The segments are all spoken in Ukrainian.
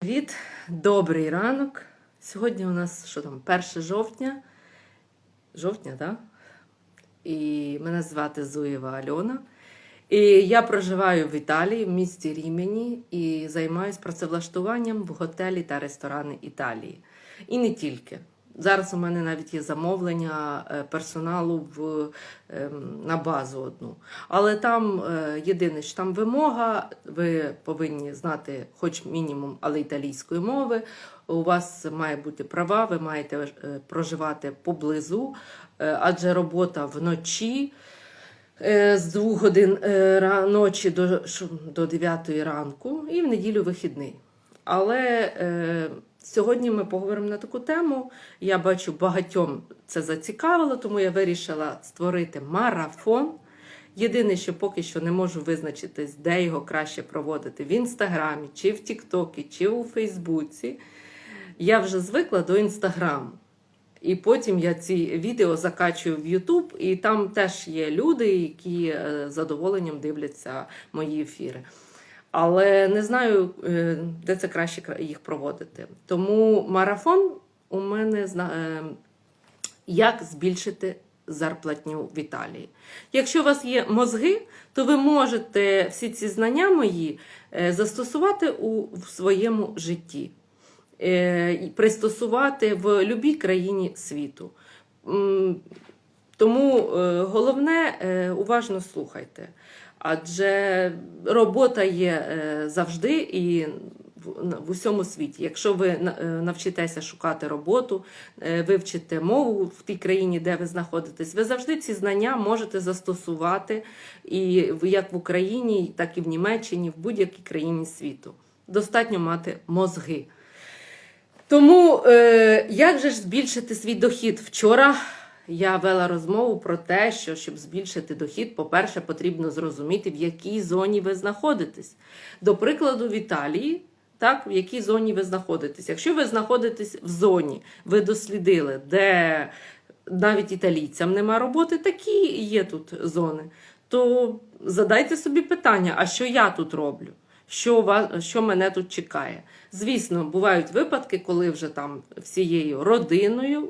Привіт, добрий ранок. Сьогодні у нас що там, 1 жовтня. Жовтня, так? І мене звати Зуєва Альона. І я проживаю в Італії, в місті Рімені, і займаюся працевлаштуванням в готелі та ресторани Італії. І не тільки. Зараз у мене навіть є замовлення е, персоналу в, ем, на базу одну. Але там е, єдине, що там вимога, ви повинні знати хоч мінімум, але італійської мови. У вас має бути права, ви маєте е, проживати поблизу, адже робота вночі. З 2 годин ночі до, 9 ранку і в неділю вихідний. Але сьогодні ми поговоримо на таку тему. Я бачу, багатьом це зацікавило, тому я вирішила створити марафон. Єдине, що поки що не можу визначитись, де його краще проводити в інстаграмі, чи в Тіктокі, чи у Фейсбуці. Я вже звикла до інстаграму. І потім я ці відео закачую в Ютуб, і там теж є люди, які е, з задоволенням дивляться мої ефіри. Але не знаю, е, де це краще їх проводити. Тому марафон у мене е, як збільшити зарплатню в Італії. Якщо у вас є мозги, то ви можете всі ці знання мої е, застосувати у в своєму житті пристосувати в будь-якій країні світу. Тому головне уважно слухайте. Адже робота є е, завжди і в, усьому світі. Якщо ви е, навчитеся шукати роботу, е, вивчите мову в тій країні, де ви знаходитесь, ви завжди ці знання можете застосувати і як в Україні, так і в Німеччині, в будь-якій країні світу. Достатньо мати мозги. Тому як же ж збільшити свій дохід? Вчора я вела розмову про те, що щоб збільшити дохід, по-перше, потрібно зрозуміти, в якій зоні ви знаходитесь. До прикладу, в Італії, так, в якій зоні ви знаходитесь. Якщо ви знаходитесь в зоні, ви дослідили, де навіть італійцям нема роботи, такі є тут зони, то задайте собі питання: а що я тут роблю? що, ва- що мене тут чекає. Звісно, бувають випадки, коли вже там всією родиною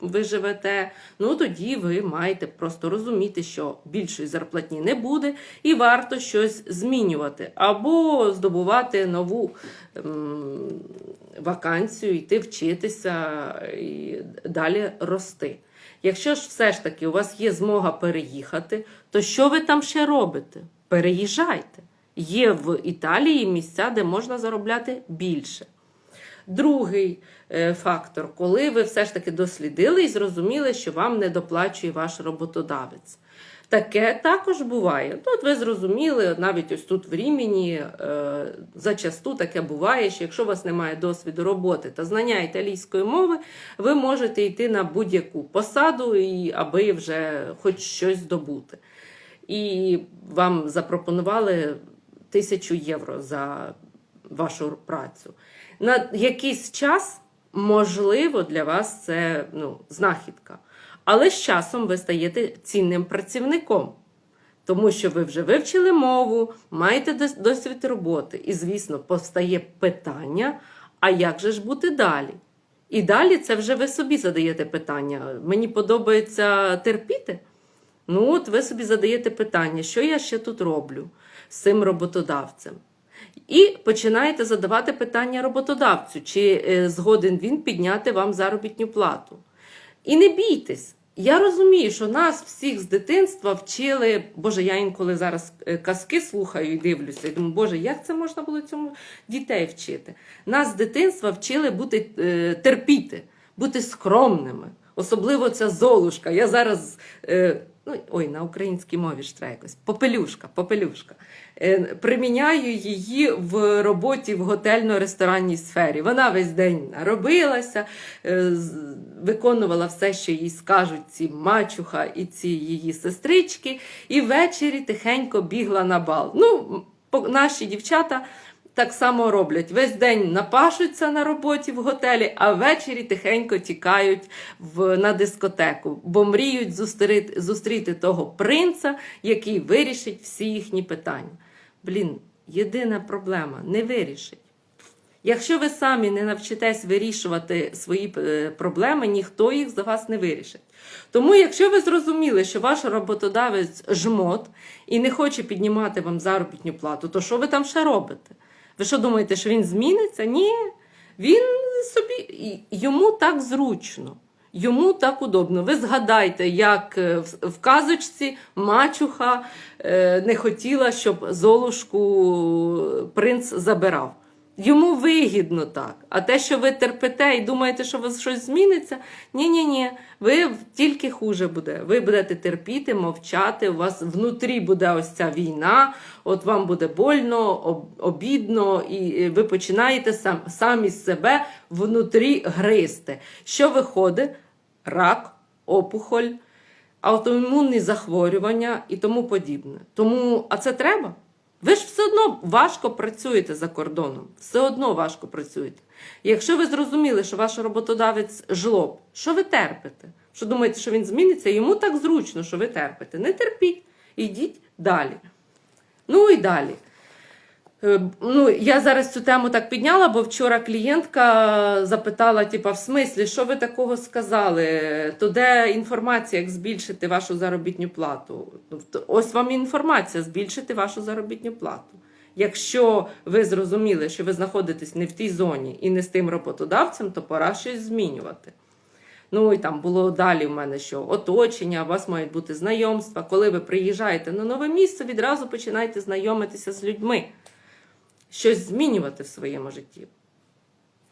ви живете. Ну тоді ви маєте просто розуміти, що більшої зарплатні не буде, і варто щось змінювати або здобувати нову ем, вакансію, йти вчитися і далі рости. Якщо ж все ж таки у вас є змога переїхати, то що ви там ще робите? Переїжджайте. Є в Італії місця, де можна заробляти більше. Другий фактор, коли ви все ж таки дослідили і зрозуміли, що вам не доплачує ваш роботодавець. Таке також буває. Ну, от ви зрозуміли, навіть ось тут в Рімені е, зачасту таке буває, що якщо у вас немає досвіду роботи та знання італійської мови, ви можете йти на будь-яку посаду, і, аби вже хоч щось здобути. І вам запропонували тисячу євро за вашу працю. На якийсь час, можливо, для вас це ну, знахідка. Але з часом ви стаєте цінним працівником, тому що ви вже вивчили мову, маєте досвід роботи. І, звісно, постає питання: а як же ж бути далі? І далі це вже ви собі задаєте питання. Мені подобається терпіти. Ну, от ви собі задаєте питання, що я ще тут роблю з цим роботодавцем. І починаєте задавати питання роботодавцю, чи е, згоден він підняти вам заробітну плату. І не бійтесь. Я розумію, що нас всіх з дитинства вчили, Боже, я інколи зараз е, казки слухаю і дивлюся, і думаю, Боже, як це можна було цьому дітей вчити? Нас з дитинства вчили бути е, терпіти, бути скромними. Особливо ця золушка. Я зараз. Ну, ой, на українській мові ж треба якось. Попелюшка, попелюшка. Е, приміняю її в роботі в готельно-ресторанній сфері. Вона весь день робилася, виконувала все, що їй скажуть ці мачуха і ці її сестрички, і ввечері тихенько бігла на бал. Ну, наші дівчата так само роблять. Весь день напашуються на роботі в готелі, а ввечері тихенько тікають в, на дискотеку, бо мріють зустріти, зустріти того принца, який вирішить всі їхні питання. Блін, єдина проблема не вирішить. Якщо ви самі не навчитесь вирішувати свої е, проблеми, ніхто їх за вас не вирішить. Тому, якщо ви зрозуміли, що ваш роботодавець жмот і не хоче піднімати вам заробітну плату, то що ви там ще робите? Ви що думаєте, що він зміниться? Ні. Він собі йому так зручно, йому так удобно. Ви згадайте, як е, в- казочці мачуха е, не хотіла, щоб Золушку принц забирав. Йому вигідно так. А те, що ви терпите і думаєте, що у вас щось зміниться, ні-ні ні, ви тільки хуже буде. Ви будете терпіти, мовчати. У вас внутрі буде ось ця війна, от вам буде больно, обідно, і ви починаєте сам, самі себе внутрі гризти. Що виходить? Рак, опухоль, аутоімунні захворювання і тому подібне. Тому, а це треба? Ви ж все одно важко працюєте за кордоном, все одно важко працюєте. Якщо ви зрозуміли, що ваш роботодавець жлоб, що ви терпите? Що думаєте, що він зміниться? Йому так зручно, що ви терпите. Не терпіть, ідіть далі. Ну і далі. Е, Ну, я зараз цю тему так підняла, бо вчора клієнтка запитала: типа, в смислі, що ви такого сказали? То де інформація, як збільшити вашу заробітну плату? Тобто, Ось вам інформація, збільшити вашу заробітну плату. Якщо ви зрозуміли, що ви знаходитесь не в тій зоні і не з тим роботодавцем, то пора щось змінювати. Ну і там було далі в мене що оточення, у вас мають бути знайомства. Коли ви приїжджаєте на нове місце, відразу починайте знайомитися з людьми, щось змінювати в своєму житті.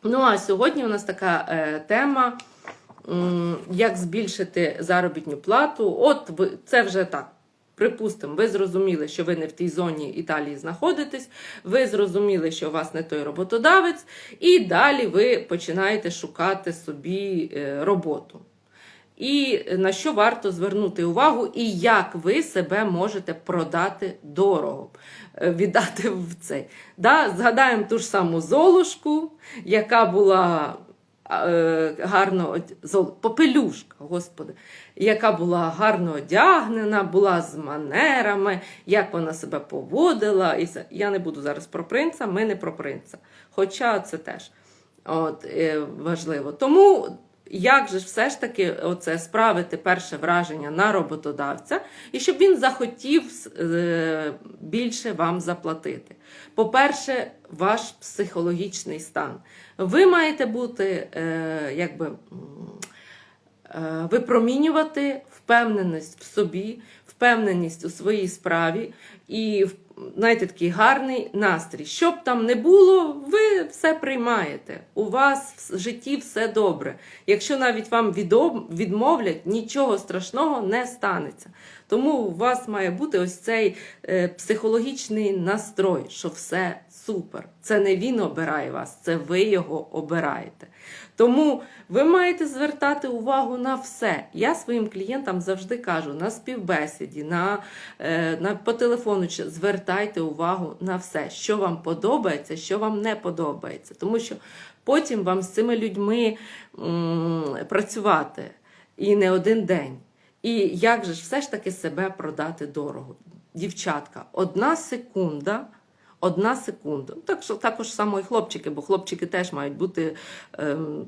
Ну а сьогодні у нас така е, тема, як збільшити заробітну плату. От ви, це вже так. Припустимо, ви зрозуміли, що ви не в тій зоні Італії знаходитесь, ви зрозуміли, що у вас не той роботодавець, і далі ви починаєте шукати собі е, роботу. І на що варто звернути увагу, і як ви себе можете продати дорого, е, віддати в цей. Да? Згадаємо ту ж саму Золушку, яка була е, гарно попелюшка, господи, яка була гарно одягнена, була з манерами, як вона себе поводила. І все. Я не буду зараз про принца, ми не про принца. Хоча це теж от, е, важливо. Тому як же все ж таки оце справити перше враження на роботодавця, і щоб він захотів е, більше вам заплатити. По-перше, ваш психологічний стан. Ви маєте бути е, якби. е, випромінювати впевненість в собі, впевненість у своїй справі і знаєте, такий гарний настрій. Щоб там не було, ви все приймаєте. У вас в житті все добре. Якщо навіть вам відмовлять, нічого страшного не станеться. Тому у вас має бути ось цей е, психологічний настрой, що все супер. Це не він обирає вас, це ви його обираєте. Тому ви маєте звертати увагу на все. Я своїм клієнтам завжди кажу на співбесіді, на, е, на, по телефону, звертайте увагу на все, що вам подобається, що вам не подобається. Тому що потім вам з цими людьми м, працювати і не один день. І як же ж все ж таки себе продати дорого? Дівчатка, одна секунда. Одна секунда. Ну, Так що також само і хлопчики, бо хлопчики теж мають бути ем,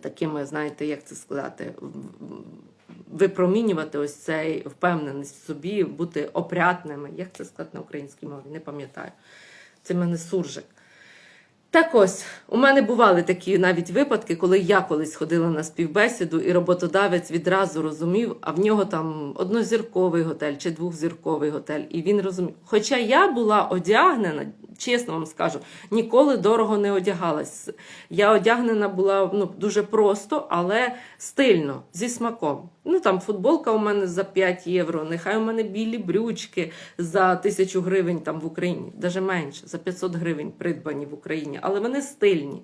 такими, знаєте, як це сказати, випромінювати ось цей впевненість в собі, бути опрятними. Як це сказати на українській мові? Не пам'ятаю. Це мене суржик. Так ось, у мене бували такі навіть випадки, коли я колись ходила на співбесіду, і роботодавець відразу розумів, а в нього там однозірковий готель чи двохзірковий готель. І він розумів. Хоча я була одягнена, чесно вам скажу, ніколи дорого не одягалась. Я одягнена була ну, дуже просто, але стильно, зі смаком. Ну там футболка у мене за 5 євро, нехай у мене білі брючки за тисячу гривень там в Україні, навіть менше, за 500 гривень придбані в Україні, але вони стильні.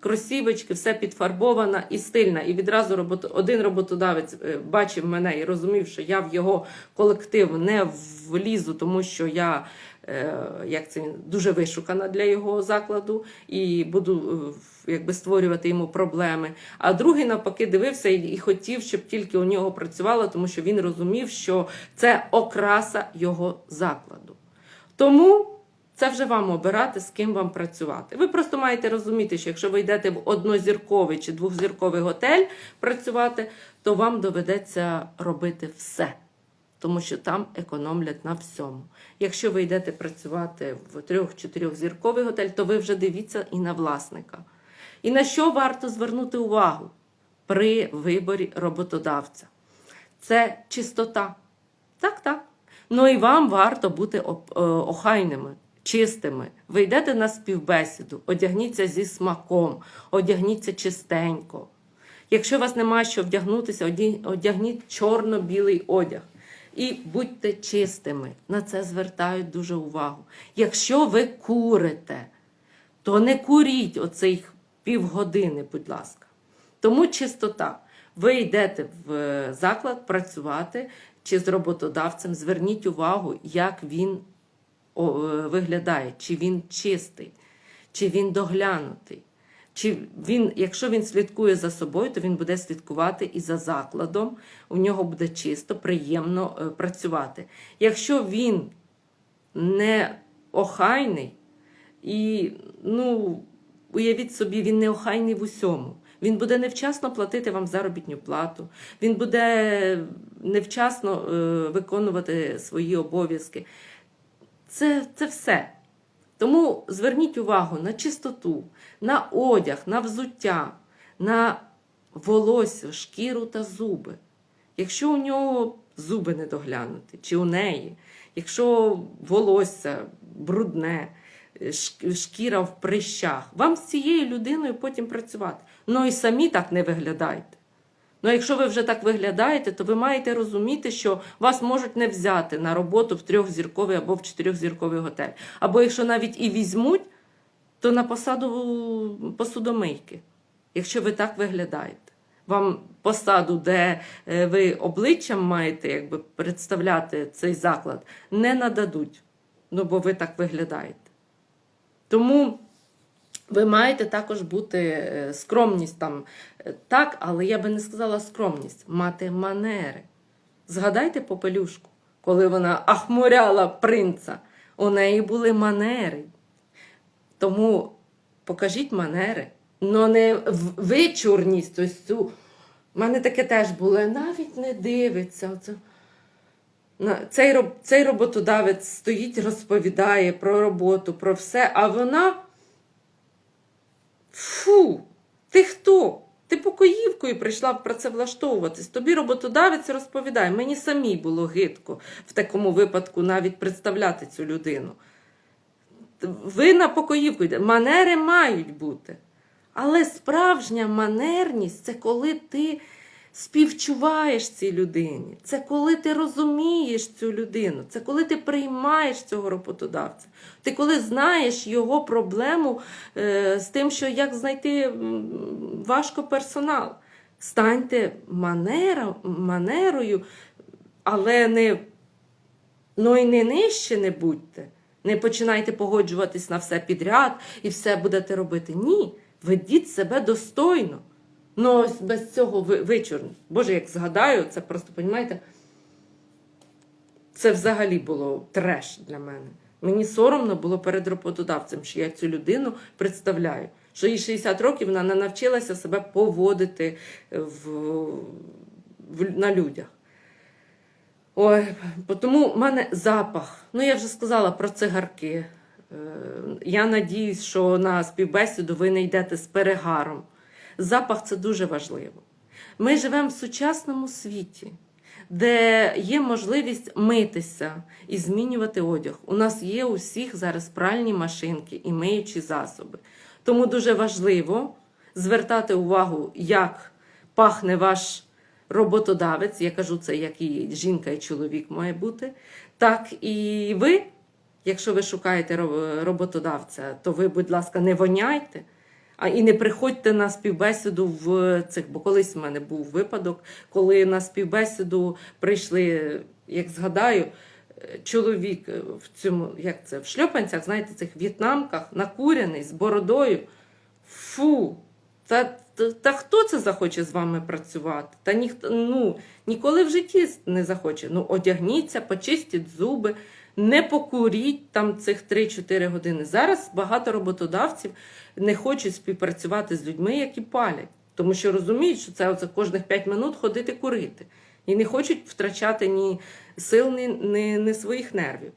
Кросівочки, все підфарбована і стильна. І відразу робот... один роботодавець е, бачив мене і розумів, що я в його колектив не влізу, тому що я е, як це дуже вишукана для його закладу і буду е, якби створювати йому проблеми. А другий навпаки дивився і хотів, щоб тільки у нього працювало, тому що він розумів, що це окраса його закладу. Тому Це вже вам обирати, з ким вам працювати. Ви просто маєте розуміти, що якщо ви йдете в однозірковий чи двохзірковий готель працювати, то вам доведеться робити все. Тому що там економлять на всьому. Якщо ви йдете працювати в трьох-чотирьох зірковий готель, то ви вже дивіться і на власника. І на що варто звернути увагу при виборі роботодавця? Це чистота. Так, так. Ну і вам варто бути е, охайними, чистими. Ви йдете на співбесіду, одягніться зі смаком, одягніться чистенько. Якщо у вас немає що вдягнутися, одягніть чорно-білий одяг. І будьте чистими. На це звертають дуже увагу. Якщо ви курите, то не куріть оцих півгодини, будь ласка. Тому чистота. Ви йдете в е, заклад працювати чи з роботодавцем, зверніть увагу, як він виглядає, чи він чистий, чи він доглянутий. Чи він, якщо він слідкує за собою, то він буде слідкувати і за закладом. У нього буде чисто, приємно е, працювати. Якщо він не охайний, і, ну, уявіть собі, він не охайний в усьому. Він буде невчасно платити вам заробітну плату, він буде невчасно е, виконувати свої обов'язки. Це, це все. Тому зверніть увагу на чистоту, на одяг, на взуття, на волосся, шкіру та зуби. Якщо у нього зуби не доглянуті, чи у неї, якщо волосся брудне, шкіра в прищах, вам з цією людиною потім працювати. Ну і самі так не виглядайте. Ну, якщо ви вже так виглядаєте, то ви маєте розуміти, що вас можуть не взяти на роботу в трьохзірковий або в чотирьохзірковий готель. Або якщо навіть і візьмуть, то на посаду посудомийки, якщо ви так виглядаєте. Вам посаду, де е, ви обличчям маєте якби, представляти цей заклад, не нададуть, ну бо ви так виглядаєте. Тому ви маєте також бути е, скромність там е, так, але я би не сказала скромність, мати манери. Згадайте попелюшку, коли вона ахмуряла принца, у неї були манери. Тому покажіть манери, но не вичурність ось цю. У мене таке теж було, навіть не дивиться. Оце. Цей, цей роботодавець стоїть, розповідає про роботу, про все, а вона. Фу, ти хто? Ти покоївкою прийшла працевлаштовуватись. Тобі роботодавець розповідає. Мені самій було гидко в такому випадку навіть представляти цю людину. Ви на покоївку йдете. Манери мають бути. Але справжня манерність це коли ти співчуваєш цій людині, це коли ти розумієш цю людину, це коли ти приймаєш цього роботодавця. Ти коли знаєш його проблему е, з тим, що як знайти важко персонал. Станьте манера, манерою, але не Ну і не нижче не будьте. Не починайте погоджуватись на все підряд і все будете робити. Ні, ведіть себе достойно. Ну, ось без цього вичурно. Боже, як згадаю, це просто, розумієте, це взагалі було треш для мене. Мені соромно було перед роботодавцем, що я цю людину представляю. Що їй 60 років вона не навчилася себе поводити в, в, на людях. Ой, тому в мене запах. Ну, я вже сказала про цигарки. Е, Я надіюсь, що на співбесіду ви не йдете з перегаром. Запах це дуже важливо. Ми живемо в сучасному світі, де є можливість митися і змінювати одяг. У нас є у всіх зараз пральні машинки і миючі засоби. Тому дуже важливо звертати увагу, як пахне ваш роботодавець, я кажу це як і жінка, і чоловік має бути, так і ви, якщо ви шукаєте роботодавця, то ви, будь ласка, не воняйте. А і не приходьте на співбесіду в цих, бо колись в мене був випадок, коли на співбесіду прийшли, як згадаю, чоловік е, в цьому, як це, в шльопанцях, знаєте, цих в'єтнамках, накуряний, з бородою. Фу, та, та, та хто це захоче з вами працювати? Та ніхто ну, ніколи в житті не захоче. Ну, одягніться, почистіть зуби, Не покуріть там цих 3-4 години. Зараз багато роботодавців не хочуть співпрацювати з людьми, які палять, тому що розуміють, що це оце кожних 5 минут ходити курити. І не хочуть втрачати ні сил, ні, ні, ні своїх нервів.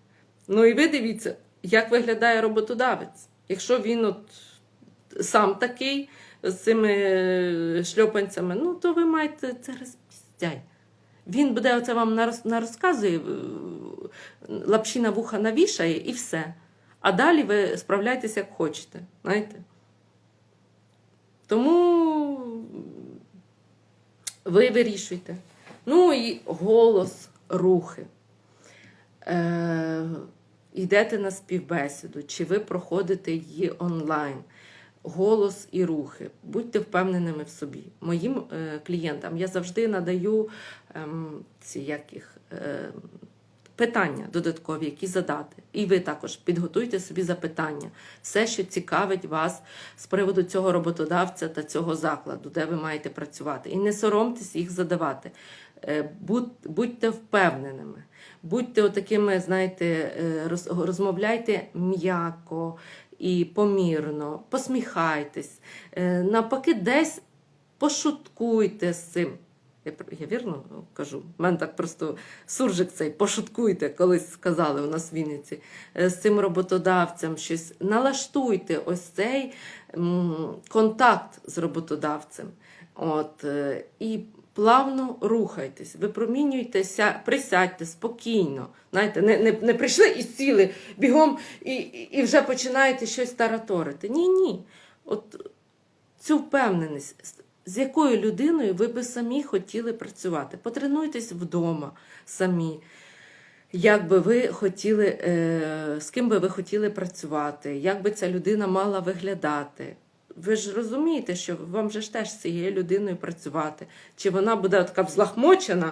Ну і ви дивіться, як виглядає роботодавець. Якщо він от сам такий з цими е, шльопанцями, ну то ви маєте це розпістяй. Він буде оце вам нарозказує, е, лапші на вуха навішає і все. А далі ви справляйтеся як хочете. Знаєте? Тому ви вирішуйте. Ну і голос, рухи. Е, йдете на співбесіду, чи ви проходите її онлайн. Голос і рухи. Будьте впевненими в собі. Моїм е, клієнтам я завжди надаю ем, ці як їх, е, питання додаткові, які задати. І ви також підготуйте собі запитання, все, що цікавить вас з приводу цього роботодавця та цього закладу, де ви маєте працювати. І не соромтесь їх задавати. Е, Будьте впевненими, будьте отакими, знаєте, розмовляйте м'яко і помірно, посміхайтесь. Е, Навпаки, десь пошуткуйте з цим. Я, вірно кажу? У мене так просто суржик цей, пошуткуйте, колись сказали у нас в Вінниці, е, з цим роботодавцем щось. Налаштуйте ось цей контакт з роботодавцем. От, е, і плавно рухайтесь, випромінюйтеся, присядьте спокійно. Знаєте, не, не, не прийшли і сіли бігом і, і вже починаєте щось тараторити. Ні, ні. От цю впевненість, з- з якою людиною ви би самі хотіли працювати. Потренуйтесь вдома самі. Як би ви хотіли, е, з ким би ви хотіли працювати, як би ця людина мала виглядати. Ви ж розумієте, що вам же ж теж з цією людиною працювати. Чи вона буде така взлахмочена,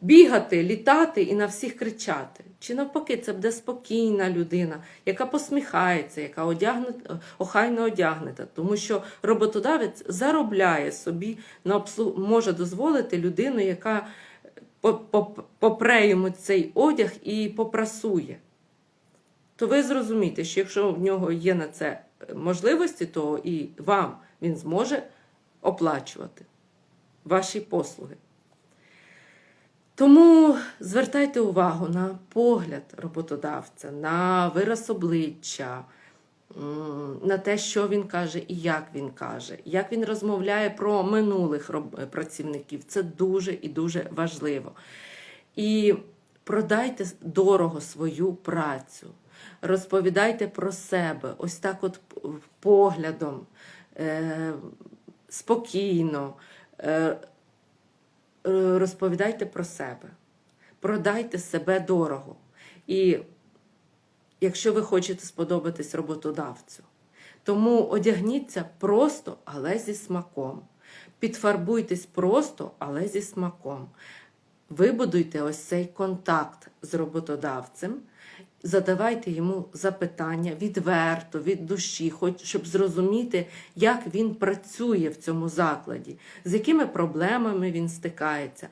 бігати, літати і на всіх кричати. Чи навпаки, це буде спокійна людина, яка посміхається, яка одягнута, охайно одягнута. Тому що роботодавець заробляє собі може дозволити людину, яка по- по- попре йому цей одяг і попрасує. То ви зрозумієте, що якщо в нього є на це можливості, то і вам він зможе оплачувати ваші послуги. Тому звертайте увагу на погляд роботодавця, на вираз обличчя, на те, що він каже і як він каже, як він розмовляє про минулих працівників. Це дуже і дуже важливо. І продайте дорого свою працю, розповідайте про себе, ось так, от поглядом, е, спокійно. Е, е, розповідайте про себе, продайте себе дорого. І якщо ви хочете сподобатись роботодавцю, тому одягніться просто, але зі смаком. Підфарбуйтесь просто, але зі смаком. Вибудуйте ось цей контакт з роботодавцем, задавайте йому запитання відверто, від душі, хоч щоб зрозуміти, як він працює в цьому закладі, з якими проблемами він стикається,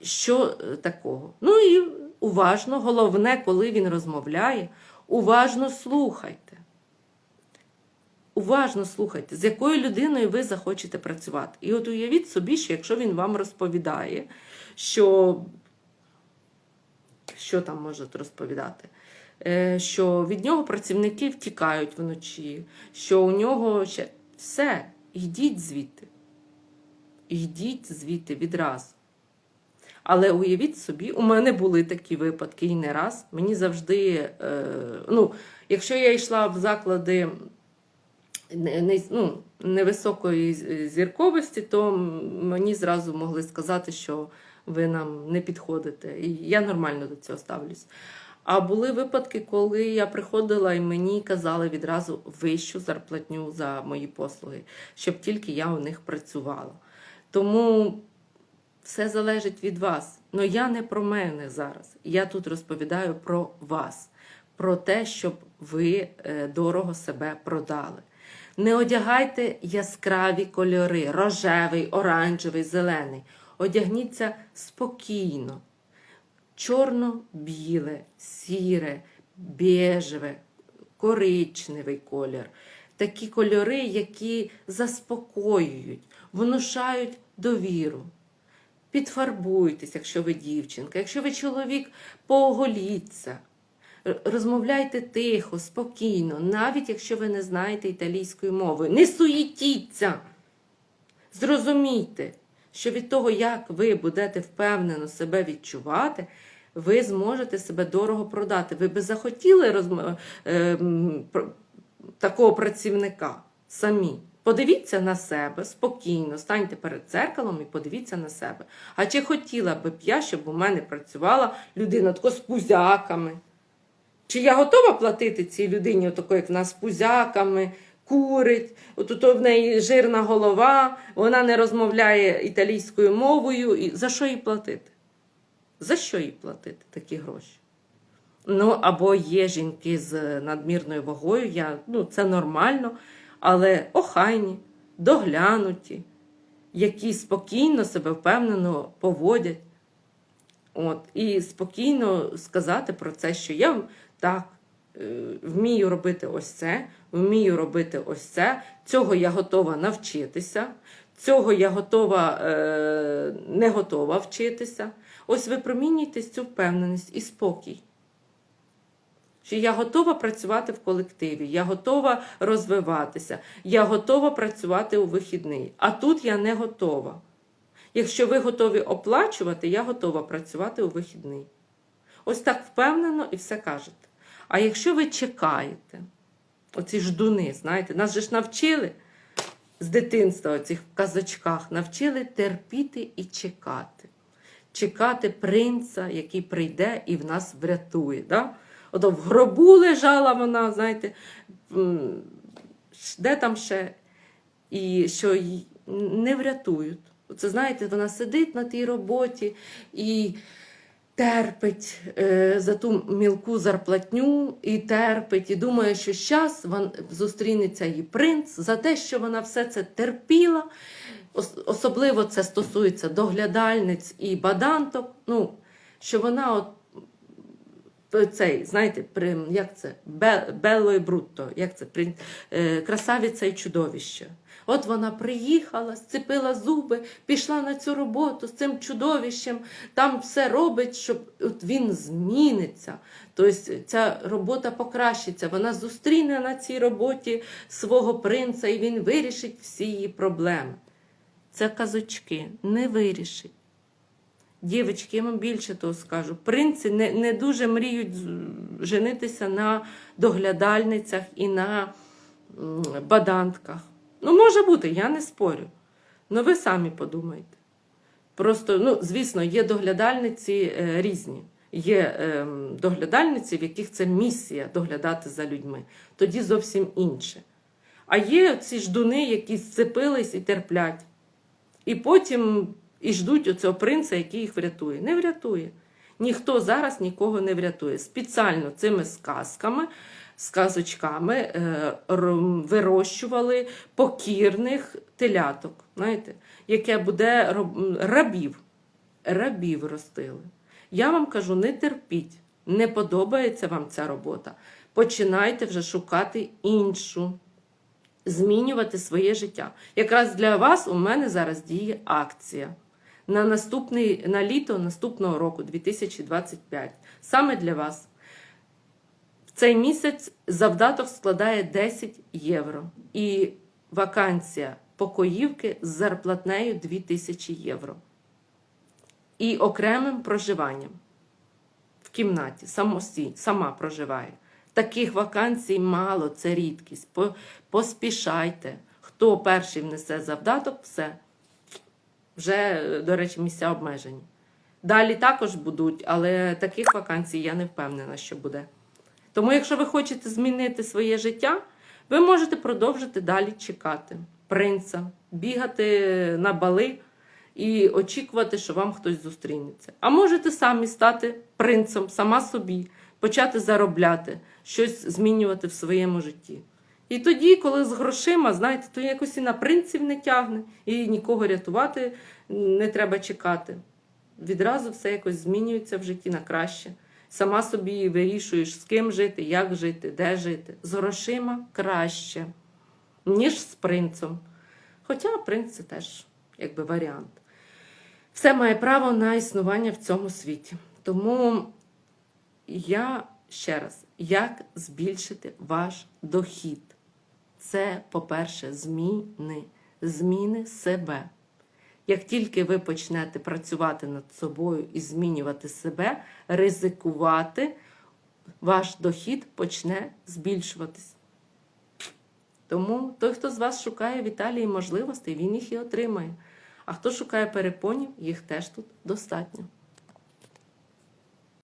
що е, такого. Ну і уважно, головне, коли він розмовляє, уважно слухайте. Уважно слухайте, з якою людиною ви захочете працювати. І от уявіть собі, що якщо він вам розповідає, що, що там можуть розповідати, що від нього працівники втікають вночі, що у нього ще все, йдіть звідти. Йдіть звідти відразу. Але уявіть собі, у мене були такі випадки і не раз. Мені завжди, е, ну, якщо я йшла в заклади не, ну, невисокої зірковості, то мені зразу могли сказати, що ви нам не підходите. І я нормально до цього ставлюсь. А були випадки, коли я приходила і мені казали відразу вищу зарплатню за мої послуги, щоб тільки я у них працювала. Тому все залежить від вас. Но я не про мене зараз. Я тут розповідаю про вас, про те, щоб ви е, дорого себе продали. Не одягайте яскраві кольори, рожевий, оранжевий, зелений. Одягніться спокійно. Чорно-біле, сіре, бежеве, коричневий колір. Такі кольори, які заспокоюють, внушають довіру. Підфарбуйтесь, якщо ви дівчинка, якщо ви чоловік, пооголіться. Розмовляйте тихо, спокійно, навіть якщо ви не знаєте італійської мови. Не суєтіться. Зрозумійте, що від того, як ви будете впевнено себе відчувати, ви зможете себе дорого продати. Ви би захотіли розм... е, такого працівника самі. Подивіться на себе спокійно, станьте перед дзеркалом і подивіться на себе. А чи хотіла би б я, щоб у мене працювала людина тако з пузяками? Чи я готова платити цій людині, отако, як в нас з пузяками, курить, от в неї жирна голова, вона не розмовляє італійською мовою. І за що їй платити? За що їй платити такі гроші? Ну, або є жінки з надмірною вагою, я, ну, це нормально, але охайні, доглянуті, які спокійно себе впевнено поводять. От, і спокійно сказати про це, що я так е, вмію робити ось це, вмію робити ось це, цього я готова навчитися, цього я готова, е, не готова вчитися. Ось випромінюйте цю впевненість і спокій. Що я готова працювати в колективі, я готова розвиватися, я готова працювати у вихідний. А тут я не готова. Якщо ви готові оплачувати, я готова працювати у вихідний. Ось так впевнено і все кажете. А якщо ви чекаєте, оці ждуни, знаєте, нас же ж навчили з дитинства, оцих казачках, навчили терпіти і чекати. Чекати принца, який прийде і в нас врятує. Да? Ото в гробу лежала вона, знаєте, де там ще, і що їй не врятують. Це знаєте, вона сидить на тій роботі і терпить е, за ту мілку зарплатню, і терпить, і думає, що зараз зустрінеться її принц за те, що вона все це терпіла. Ос- Особливо це стосується доглядальниць і баданток. Ну, що вона от цей, знаєте, при, як це? Белло і Брутто, як це? При, е, красавиця і чудовище. От вона приїхала, сцепила зуби, пішла на цю роботу з цим чудовищем, там все робить, щоб от він зміниться. Тобто ця робота покращиться. Вона зустріне на цій роботі свого принца і він вирішить всі її проблеми. Це казочки не вирішить. Дівчатки, я вам більше того скажу. Принци не, не дуже мріють женитися на доглядальницях і на бадантках. Ну, може бути, я не спорю. Ну ви самі подумайте. Просто, ну, звісно, є доглядальниці е, різні. Є е, доглядальниці, в яких це місія доглядати за людьми. Тоді зовсім інше. А є ці ждуни, які зцепились і терплять. І потім і ждуть оцього принца, який їх врятує. Не врятує. Ніхто зараз нікого не врятує. Спеціально цими сказками, сказочками е, вирощували покірних теляток, знаєте, яке буде рабів. Рабів ростили. Я вам кажу, не терпіть, не подобається вам ця робота. Починайте вже шукати іншу змінювати своє життя. Якраз для вас у мене зараз діє акція на наступний на літо наступного року, 2025. Саме для вас. В цей місяць завдаток складає 10 євро. І вакансія покоївки з зарплатнею 2000 євро. І окремим проживанням в кімнаті, самостій, сама проживає. Таких вакансій мало, це рідкість. Поспішайте. Хто перший внесе завдаток, все. Вже, до речі, місця обмежені. Далі також будуть, але таких вакансій я не впевнена, що буде. Тому, якщо ви хочете змінити своє життя, ви можете продовжити далі чекати принца, бігати на бали і очікувати, що вам хтось зустрінеться. А можете самі стати принцем, сама собі, почати заробляти, щось змінювати в своєму житті. І тоді, коли з грошима, знаєте, то якось і на принців не тягне, і нікого рятувати не треба чекати. Відразу все якось змінюється в житті на краще. сама собі вирішуєш, з ким жити, як жити, де жити. З грошима краще, ніж з принцем. Хоча принц це теж якби варіант. Все має право на існування в цьому світі. Тому я ще раз, як збільшити ваш дохід? Це, по-перше, зміни, зміни себе. Як тільки ви почнете працювати над собою і змінювати себе, ризикувати, ваш дохід почне збільшуватись. Тому той, хто з вас шукає в Італії можливостей, він їх і отримає. А хто шукає перепонів, їх теж тут достатньо.